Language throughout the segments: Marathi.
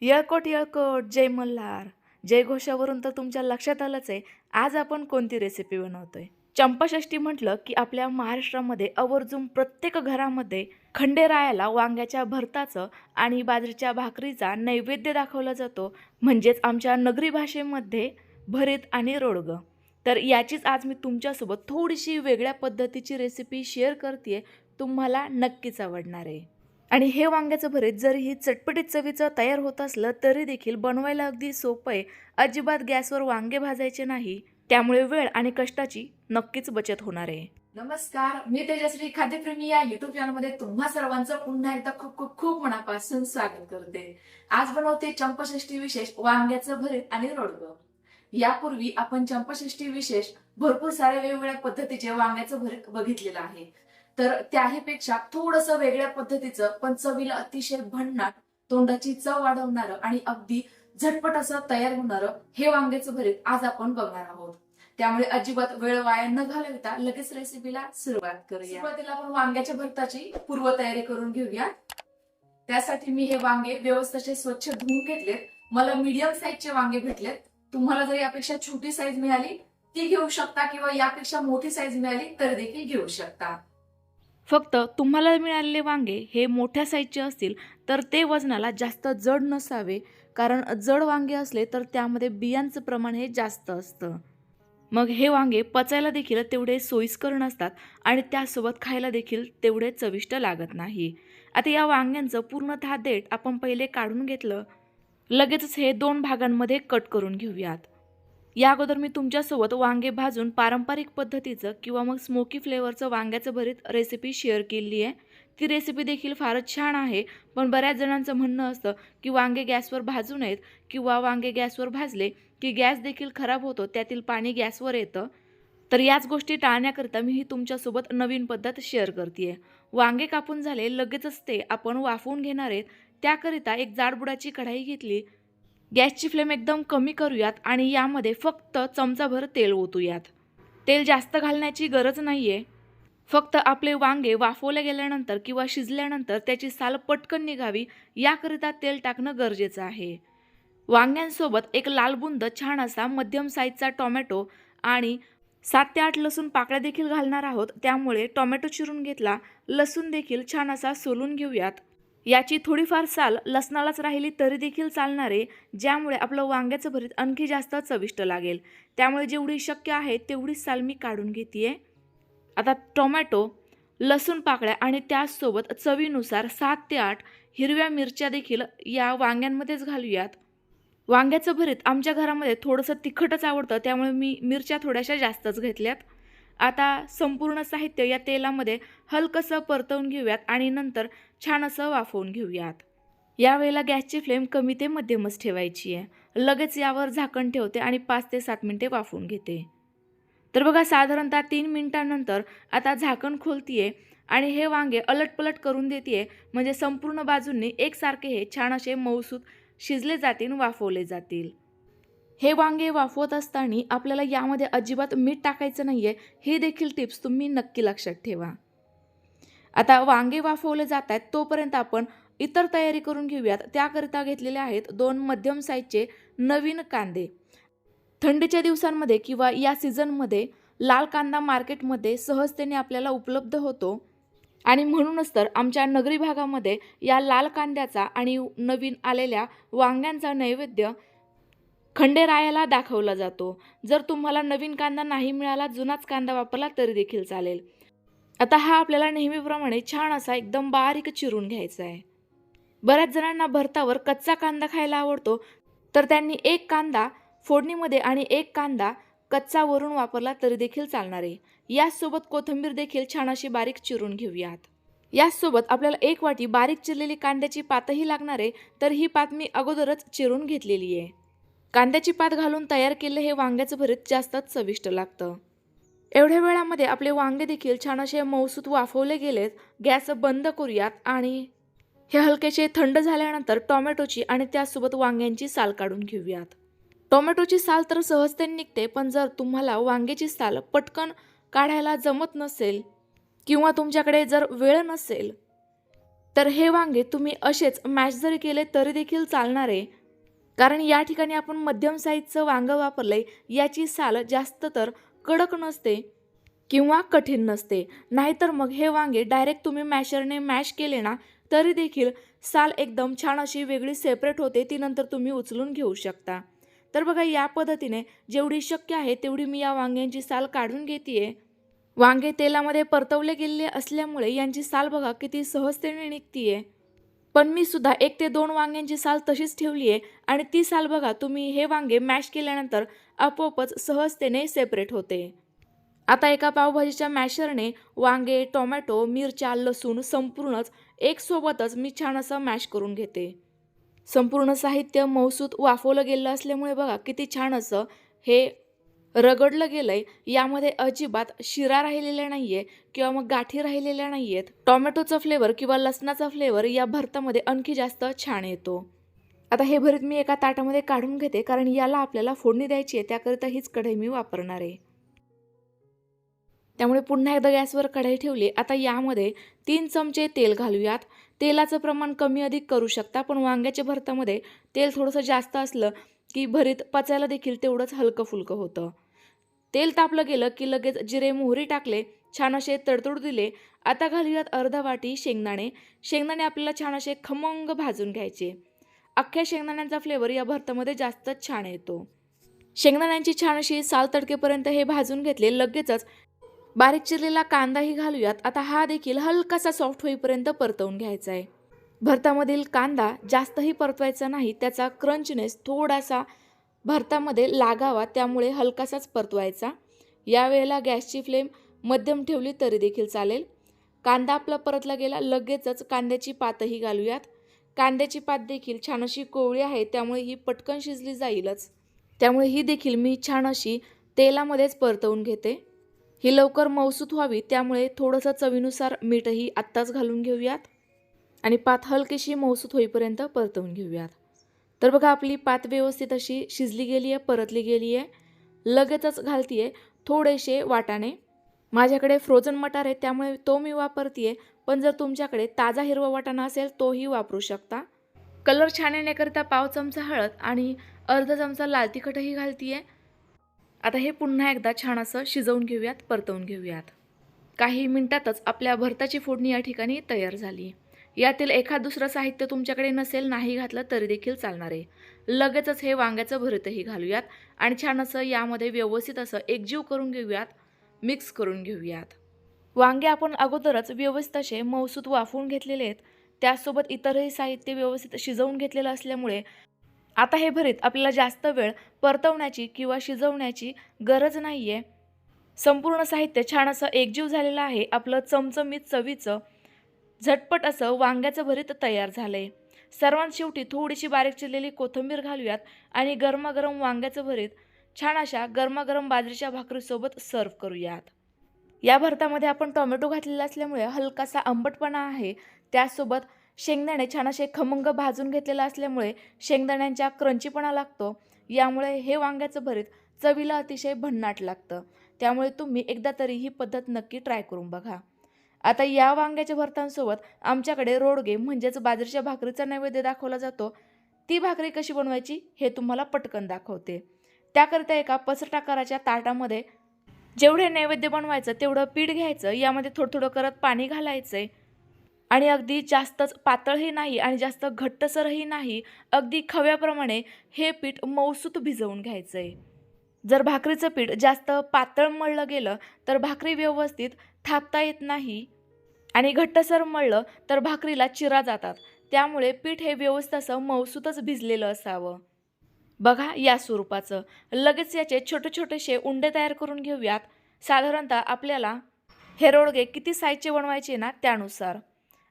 येळकोट येळकोट जय मल्हार. जय घोषावरून तर तुमच्या लक्षात आलंच आहे. आज आपण कोणती रेसिपी बनवतोय? चंपाषष्टी म्हटलं की आपल्या महाराष्ट्रामध्ये आवर्जून प्रत्येक घरामध्ये खंडेरायाला वांग्याच्या भरताचं आणि बाजरीच्या भाकरीचा नैवेद्य दाखवला जातो. म्हणजेच आमच्या नगरी भाषेमध्ये भरीत आणि रोडगं. तर याचीच आज मी तुमच्यासोबत थोडीशी वेगळ्या पद्धतीची रेसिपी शेअर करते तुम्हाला नक्कीच आवडणार आहे. आणि हे वांग्याचं भरीत जरी ही चटपटीत चवीचं तयार होत असलं तरी देखील बनवायला अगदी सोपं आहे. अजिबात गॅसवर वांगे भाजायचे नाही. त्यामुळे वेळ आणि कष्टाची नक्कीच बचत होणार आहे. नमस्कार मी तेजश्री खाद्यप्रेमी या युट्यूब चॅनलमध्ये तुम्हा सर्वांचं पुन्हा एकदा खूप खूप खूप मनापासून स्वागत करते. आज बनवते चंपषष्ठी विशेष वांग्याचं भरीत आणि रोडगं. यापूर्वी आपण चंपषष्ठी विशेष भरपूर सारे वेगवेगळ्या पद्धतीचे वांग्याचं भरीत बघितलेलं आहे. तर त्याहीपेक्षा थोडस वेगळ्या पद्धतीचं पण चवीला अतिशय भन्नाट तोंडाची चव वाढवणारं आणि अगदी झटपट असं तयार होणारं हे वांग्याचं भरीत आज आपण बघणार आहोत. त्यामुळे अजिबात वेळ वाया न घालवता लगेच रेसिपीला सुरुवात करूया. सुरुवातीला आपण वांग्याच्या भरताची पूर्वतयारी करून घेऊया. त्यासाठी मी हे वांगे व्यवस्थित स्वच्छ धुवून घेतलेत. मला मीडियम साईजचे वांगे भेटलेत. तुम्हाला जर यापेक्षा छोटी साईज मिळाली ती घेऊ शकता किंवा यापेक्षा मोठी साईज मिळाली तर देखील घेऊ शकता. फक्त तुम्हाला मिळालेले वांगे हे मोठ्या साईजचे असतील तर ते वजनाला जास्त जड नसावे. कारण जड वांगे असले तर त्यामध्ये बियांचं प्रमाण हे जास्त असतं. मग हे वांगे पचायला देखील तेवढे सोयीस्कर नसतात आणि त्यासोबत खायला देखील तेवढे चविष्ट लागत नाही. आता या वांग्यांचं पूर्णतः देठ आपण पहिले काढून घेतलं. लगेचच हे दोन भागांमध्ये कट करून घेऊयात. या अगोदर मी तुमच्यासोबत वांगे भाजून पारंपरिक पद्धतीचं किंवा मग स्मोकी फ्लेवरचं वांग्याचं भरीत रेसिपी शेअर केली आहे. ती रेसिपी देखील फारच छान आहे. पण बऱ्याच जणांचं म्हणणं असतं की वांगे गॅसवर भाजू नयेत किंवा वांगे गॅसवर भाजले की गॅस देखील खराब होतो त्यातील पाणी गॅसवर येतं. तर याच गोष्टी टाळण्याकरिता मी ही तुमच्यासोबत नवीन पद्धत शेअर करते वांगे कापून झाले लगेचच ते आपण वाफवून घेणार आहेत. त्याकरिता एक जाडबुडाची कढाई घेतली. गॅसची फ्लेम एकदम कमी करूयात आणि यामध्ये फक्त चमचाभर तेल ओतूयात. तेल जास्त घालण्याची गरज नाही आहे फक्त आपले वांगे वाफवले गेल्यानंतर किंवा शिजल्यानंतर त्याची साल पटकन निघावी याकरिता तेल टाकणं गरजेचं आहे. वांग्यांसोबत एक लालबुंद छान असा मध्यम साईजचा टोमॅटो आणि सात ते आठ लसूण पाकळ्या देखील घालणार आहोत. त्यामुळे टोमॅटो चिरून घेतला लसूण देखील छान असा सोलून घेऊयात. याची थोडीफार साल लसणालाच राहिली तरी देखील चालणारे ज्यामुळे आपलं वांग्याचं भरीत आणखी जास्त चविष्ट लागेल. त्यामुळे जेवढी शक्य आहे तेवढीच साल मी काढून घेते आता टोमॅटो लसूण पाकळ्या आणि त्याचसोबत चवीनुसार सात ते आठ हिरव्या मिरच्या देखील या वांग्यांमध्येच घालूयात. वांग्याचं भरीत आमच्या घरामध्ये थोडंसं तिखटच आवडतं त्यामुळे मी मिरच्या थोड्याशा जास्तच घेतल्यात. आता संपूर्ण साहित्य या तेलामध्ये हलकंसं परतवून घेऊयात आणि नंतर छान असं वाफवून घेऊयात. यावेळेला गॅसची फ्लेम कमी ते मध्यमच ठेवायची आहे. लगेच यावर झाकण ठेवते आणि पाच ते सात मिनटे वाफवून घेते. तर बघा साधारणतः तीन मिनिटांनंतर आता झाकण खोलतीये आणि हे वांगे अलटपलट करून देते म्हणजे संपूर्ण बाजूंनी एकसारखे हे छान असे मऊसूत शिजले जातील वाफवले जातील. हे वांगे वाफवत असताना आपल्याला यामध्ये अजिबात मीठ टाकायचं नाही आहे हे देखील टिप्स तुम्ही नक्की लक्षात ठेवा. आता वांगे वाफवले जात आहेत तोपर्यंत आपण इतर तयारी करून घेऊयात. त्याकरिता घेतलेले आहेत दोन मध्यम साईजचे नवीन कांदे. थंडीच्या दिवसांमध्ये किंवा या सीझनमध्ये लाल कांदा मार्केटमध्ये सहजतेने आपल्याला उपलब्ध होतो. आणि म्हणूनच तर आमच्या नगरी भागामध्ये या लाल कांद्याचा आणि नवीन आलेल्या वांग्यांचा नैवेद्य खंडेरायाला दाखवला जातो. जर तुम्हाला नवीन कांदा नाही मिळाला जुनाच कांदा वापरला तरी देखील चालेल. आता हा आपल्याला नेहमीप्रमाणे छान असा एकदम बारीक चिरून घ्यायचा आहे. बऱ्याच जणांना भरतावर कच्चा कांदा खायला आवडतो तर त्यांनी एक कांदा फोडणीमध्ये आणि एक कांदा कच्चा वरून वापरला तरी देखील चालणार आहे. याचसोबत कोथिंबीर देखील छान अशी बारीक चिरून घेऊयात. याचसोबत आपल्याला एक वाटी बारीक चिरलेली कांद्याची पातही लागणार आहे तर ही पात मी अगोदरच चिरून घेतलेली आहे. कांद्याची पात घालून तयार केले हे वांग्याचं भरीत जास्तच चविष्ट लागतं. एवढ्या वेळामध्ये आपले वांगे देखील छान असे मौसूत वाफवले गेलेत गॅस बंद करूयात आणि हे हलकेसे थंड झाल्यानंतर टोमॅटोची आणि त्यासोबत वांग्यांची साल काढून घेऊयात. टोमॅटोची साल तर सहजतेने निघते पण जर तुम्हाला वांग्याची साल पटकन काढायला जमत नसेल किंवा तुमच्याकडे जर वेळ नसेल तर हे वांगे तुम्ही असेच मॅश जरी केले तरी देखील चालणारे कारण या ठिकाणी आपण मध्यम साईजचं वांगं वापरलंय याची साल जास्त तर कडक नसते किंवा कठीण नसते. नाहीतर मग हे वांगे डायरेक्ट तुम्ही मॅशरने मॅश केले ना तरी देखील साल एकदम छान अशी वेगळी सेपरेट होते ती नंतर तुम्ही उचलून घेऊ शकता. तर बघा या पद्धतीने जेवढी शक्य आहे तेवढी मी या वांग्यांची साल काढून घेते वांगे तेलामध्ये परतवले गेलेले असल्यामुळे यांची साल बघा किती सहजतेने निघतीये. पण मी सुद्धा एक ते दोन वांग्यांची साल तशीच ठेवली आहे आणि ती साल बघा तुम्ही हे वांगे मॅश केल्यानंतर आपोआपच सहजतेने सेपरेट होते. आता एका पावभाजीच्या मॅशरने वांगे टोमॅटो मिरच्या लसूण संपूर्णच एकसोबतच मी छान असं मॅश करून घेते. संपूर्ण साहित्य मौसूत वाफवलं गेलं असल्यामुळे बघा किती छान असं हे रगडलं गेलंय यामध्ये अजिबात शिरा राहिलेल्या नाहीये किंवा मग गाठी राहिलेल्या नाहीयेत. टोमॅटोचा फ्लेवर किंवा लसणाचा फ्लेवर या भरतामध्ये आणखी जास्त छान येतो. आता हे भरीत मी एका ताटामध्ये काढून घेते कारण याला आपल्याला फोडणी द्यायची आहे त्याकरिता हीच कढई मी वापरणार आहे. त्यामुळे पुन्हा एकदा गॅसवर कढई ठेवली. आता यामध्ये तीन चमचे तेल घालूयात. तेलाचं प्रमाण कमी अधिक करू शकता पण वांग्याच्या भरतामध्ये तेल थोडंसं जास्त असलं की भरीत पचायला देखील तेवढंच हलकं फुलकं होतं. तेल तापलं गेलं की लगेच जिरे मोहरी टाकले छान असे तडतुड दिले. आता घालूयात अर्धा वाटी शेंगदाणे. शेंगदाणे आपल्याला छान असे खमंग भाजून घ्यायचे. अख्ख्या शेंगदाण्यांचा फ्लेवर या भरतामध्ये जास्तच छान येतो. शेंगदाण्यांची छान अशी साल तडकेपर्यंत हे भाजून घेतले. लगेचच बारीक चिरलेला कांदाही घालूयात. आता हा देखील हलकासा सॉफ्ट होईपर्यंत परतवून घ्यायचा आहे भरतामधील कांदा जास्तही परतवायचा नाही. त्याचा क्रंचनेस थोडासा भरतामध्ये लागावा त्यामुळे हलकासाच परतवायचा. यावेळेला गॅसची फ्लेम मध्यम ठेवली तरी देखील चालेल. कांदा आपला परतला गेला लगेचच कांद्याची पातही घालूयात. कांद्याची पात देखील छान अशी कोवळी आहे त्यामुळे ही पटकन शिजली जाईलच. त्यामुळे ही देखील मी छान अशी तेलामध्येच परतवून घेते. ही लवकर मौसूत व्हावी त्यामुळे थोडंसं चवीनुसार मीठही आत्ताच घालून घेऊयात. आणि पात हलकीशी मौसूत होईपर्यंत परतवून घेऊयात. तर बघा आपली पात व्यवस्थित अशी शिजली गेली आहे परतली गेली आहे लगेचच घालतीये थोडेसे वाटाणे. माझ्याकडे फ्रोझन मटार आहे त्यामुळे तो मी वापरते पण जर तुमच्याकडे ताजा हिरवा वाटाणा असेल तोही वापरू शकता. कलर छान येण्याकरिता पाव चमचा हळद आणि अर्धा चमचा लाल तिखटही घालतीये. आता हे पुन्हा एकदा छान असं शिजवून घेऊयात परतवून घेऊयात. काही मिनटातच आपल्या भरताची फोडणी या ठिकाणी तयार झाली यातील एखाद दुसरं साहित्य तुमच्याकडे नसेल नाही घातलं तरी देखील चालणार आहे. लगेचच हे वांग्याचं भरतही घालूयात आणि छान असं यामध्ये व्यवस्थित असं एकजीव करून घेऊयात मिक्स करून घेऊयात. वांगे आपण अगोदरच व्यवस्थित असे मौसूत वाफवून घेतलेले आहेत. त्यासोबत इतरही साहित्य व्यवस्थित शिजवून घेतलेलं असल्यामुळे आता हे भरीत आपल्याला जास्त वेळ परतवण्याची किंवा शिजवण्याची गरज नाही आहे संपूर्ण साहित्य छान असं एकजीव झालेलं आहे. आपलं चमचमीत चवीचं झटपट असं वांग्याचं भरीत तयार झालं आहे सर्वांत शेवटी थोडीशी बारीक चिरलेली कोथिंबीर घालूयात आणि गरमागरम वांग्याचं भरीत छान अशा गरमागरम बाजरीच्या भाकरीसोबत सर्व करूयात. या भरतामध्ये आपण टोमॅटो घातलेला असल्यामुळे हलकासा आंबटपणा आहे. त्यासोबत शेंगदाणे छान असे खमंग भाजून घेतलेला असल्यामुळे शेंगदाण्यांच्या क्रंचीपणा लागतो. यामुळे हे वांग्याचं भरीत चवीला अतिशय भन्नाट लागतं. त्यामुळे तुम्ही एकदा तरी ही पद्धत नक्की ट्राय करून बघा. आता या वांग्याच्या भरतांसोबत आमच्याकडे रोडगे म्हणजेच बाजरीच्या भाकरीचा नैवेद्य दाखवला जातो. ती भाकरी कशी बनवायची हे तुम्हाला पटकन दाखवते. त्याकरिता एका पसरटाकाराच्या ताटामध्ये जेवढे नैवेद्य बनवायचं तेवढं पीठ घ्यायचं यामध्ये थोडं थोडं करत पाणी घालायचं आहे आणि अगदी जास्तच पातळही नाही आणि जास्त घट्टसरही नाही अगदी खव्याप्रमाणे हे पीठ मौसूत भिजवून घ्यायचं आहे जर भाकरीचं पीठ जास्त पातळ मळलं गेलं तर भाकरी व्यवस्थित थापता येत नाही. आणि घट्टसर मळलं तर भाकरीला चिरा जातात. त्यामुळे पीठ हे व्यवस्थित असं मौसूतच भिजलेलं असावं. बघा या स्वरूपाचं. लगेच याचे छोटे छोटेसे उंडे तयार करून घेऊयात. साधारणतः आपल्याला हे रोडगे किती साईजचे बनवायचे ना त्यानुसार.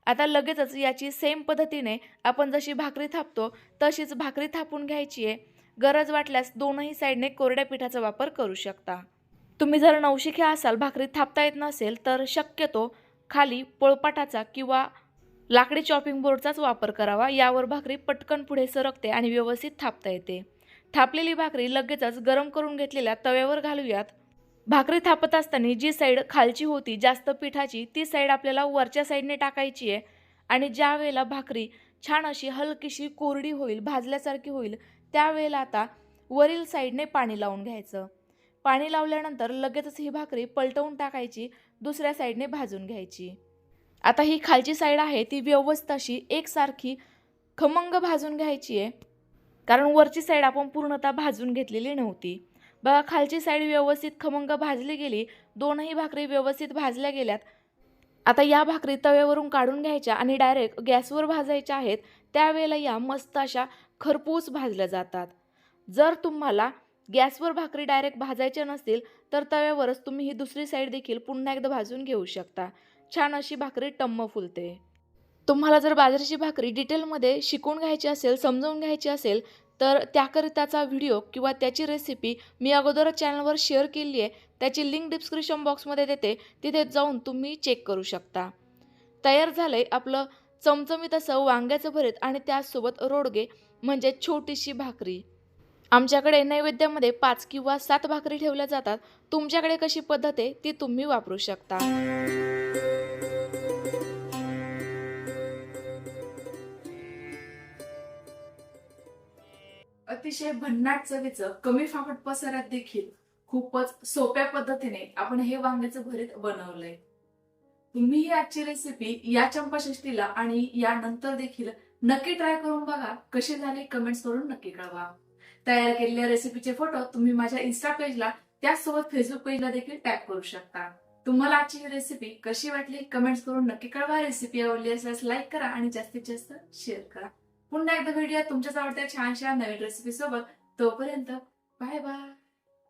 आता लगेचच याची सेम पद्धतीने आपण जशी भाकरी थापतो तशीच भाकरी थापून घ्यायची आहे. गरज वाटल्यास दोनही साईडने कोरड्या पिठाचा वापर करू शकता. तुम्ही जर नवशिखे असाल भाकरी थापता येत नसेल तर शक्यतो खाली पोळपाटाचा किंवा लाकडी चॉपिंग बोर्डचाच वापर करावा. यावर भाकरी पटकन पुढे सरकते आणि व्यवस्थित थापता येते. थापलेली भाकरी लगेचच गरम करून घेतलेल्या तव्यावर घालूयात. भाकरी थापत असताना जी साईड खालची होती जास्त पिठाची ती साईड आपल्याला वरच्या साईडने टाकायची आहे. आणि ज्या वेळेला भाकरी छान अशी हलकीशी कोरडी होईल भाजल्यासारखी होईल त्यावेळेला आता वरील साईडने पाणी लावून घ्यायचं. पाणी लावल्यानंतर लगेचच ही भाकरी पलटवून टाकायची. दुसऱ्या साईडने भाजून घ्यायची. आता ही खालची साईड आहे ती व्यवस्थित अशी एकसारखी खमंग भाजून घ्यायची आहे कारण वरची साईड आपण पूर्णतः भाजून घेतलेली नव्हती. बघा खालची साईड व्यवस्थित खमंग भाजली गेली दोनही भाकरी व्यवस्थित भाजल्या गेल्यात. आता या भाकरी तव्यावरून काढून घ्यायच्या आणि डायरेक्ट गॅसवर भाजायच्या आहेत त्यावेळेला या मस्त अशा खरपूस भाजल्या जातात. जर तुम्हाला गॅसवर भाकरी डायरेक्ट भाजायच्या नसतील तर तव्यावरच तुम्ही ही दुसरी साईड देखील पुन्हा एकदा भाजून घेऊ शकता. छान अशी भाकरी टम्म फुलते. तुम्हाला जर बाजरीची भाकरी डिटेलमध्ये शिकून घ्यायची असेल समजावून घ्यायची असेल तर त्याकरिताचा व्हिडिओ किंवा त्याची रेसिपी मी अगोदरच चॅनलवर शेअर केली आहे. त्याची लिंक डिस्क्रिप्शन बॉक्समध्ये देते. तिथे जाऊन तुम्ही चेक करू शकता. तयार झालं आहे आपलं चमचमीत असं वांग्याचं भरीत आणि त्यासोबत रोडगे म्हणजे छोटीशी भाकरी. आमच्याकडे नैवेद्यामध्ये पाच किंवा सात भाकरी ठेवल्या जातात. तुमच्याकडे कशी पद्धत आहे ती तुम्ही वापरू शकता. अतिशय भन्नाट चवीचं कमी फाफट पसारात देखील खूपच सोप्या पद्धतीने आपण हे वांग्याचं भरीत बनवलंय. तुम्ही ही आजची रेसिपी या चंपाषष्टीला आणि यानंतर देखील नक्की ट्राय करून बघा. कशी झाली कमेंट्स करून नक्की कळवा. तयार केलेल्या रेसिपीचे फोटो तुम्ही माझ्या इन्स्टा पेजला त्याचसोबत फेसबुक पेजला देखील टॅग करू शकता. तुम्हाला आजची ही रेसिपी कशी वाटली कमेंट्स करून नक्की कळवा. रेसिपी आवडली असल्यास लाईक करा आणि जास्तीत जास्त शेअर करा. पुन्हा एकदा भेटूया तुमच्याच आवडत्या छानशा नवीन रेसिपी सोबत. तोपर्यंत बाय बाय